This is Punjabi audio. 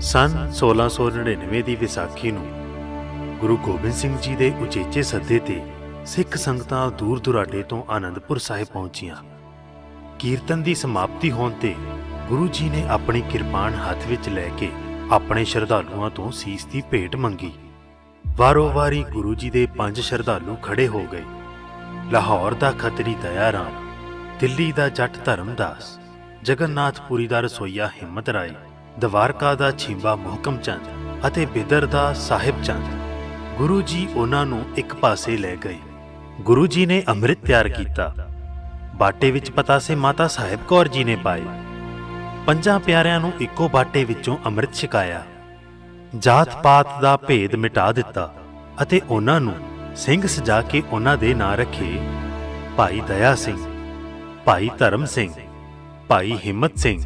ਸਨ 1699 ਦੀ ਵਿਸਾਖੀ ਨੂੰ ਗੁਰੂ ਗੋਬਿੰਦ ਸਿੰਘ ਜੀ ਦੇ ਉਚੇਚੇ ਸੱਦੇ ਤੇ ਸਿੱਖ ਸੰਗਤਾਂ ਦੂਰ ਦੁਰਾਡੇ ਤੋਂ ਆਨੰਦਪੁਰ ਸਾਹਿਬ ਪਹੁੰਚੀਆਂ। ਕੀਰਤਨ ਦੀ ਸਮਾਪਤੀ ਹੋਣ ਤੇ ਗੁਰੂ ਜੀ ਨੇ ਆਪਣੀ ਕਿਰਪਾਨ ਹੱਥ ਵਿੱਚ ਲੈ ਕੇ ਆਪਣੇ ਸ਼ਰਧਾਲੂਆਂ ਤੋਂ ਸੀਸ ਦੀ ਭੇਟ ਮੰਗੀ। ਵਾਰੋ-ਵਾਰੀ ਗੁਰੂ ਜੀ ਦੇ ਪੰਜ ਸ਼ਰਧਾਲੂ ਖੜੇ ਹੋ ਗਏ। ਲਾਹੌਰ ਦਾ ਖੱਤਰੀ ਦਇਆ ਰਾਮ ਦਿੱਲੀ ਦਾ ਜੱਟ ਧਰਮਦਾਸ, ਜਗਨਨਾਥਪੁਰੀ ਦਾ ਰਸੋਈਆ ਹਿੰਮਤ ਰਾਏ ਦਵਾਰਕਾ ਦਾ ਛਿੰਬਾ ਮੁਹਕਮ ਚੰਦ ਅਤੇ ਬਿਦਰ ਦਾ ਸਾਹਿਬ ਚੰਦ। ਗੁਰੂ ਜੀ ਉਹਨਾਂ ਨੂੰ ਇੱਕ ਪਾਸੇ ਲੈ ਗਏ। ਗੁਰੂ ਜੀ ਨੇ ਅੰਮ੍ਰਿਤ ਤਿਆਰ ਕੀਤਾ। ਬਾਟੇ ਵਿੱਚ ਪਤਾਸੇ ਮਾਤਾ ਸਾਹਿਬ ਕੌਰ ਜੀ ਨੇ ਪਾਏ। ਪੰਜਾਂ ਪਿਆਰਿਆਂ ਨੂੰ ਇੱਕੋ ਬਾਟੇ ਵਿੱਚੋਂ ਅੰਮ੍ਰਿਤ ਛਕਾਇਆ। ਜਾਤ ਪਾਤ ਦਾ ਭੇਦ ਮਿਟਾ ਦਿੱਤਾ ਅਤੇ ਉਹਨਾਂ ਨੂੰ ਸਿੰਘ ਸਜਾ ਕੇ ਉਹਨਾਂ ਦੇ ਨਾਂ ਰੱਖੇ, ਭਾਈ ਦਇਆ ਸਿੰਘ, ਭਾਈ ਧਰਮ ਸਿੰਘ, ਭਾਈ ਹਿੰਮਤ ਸਿੰਘ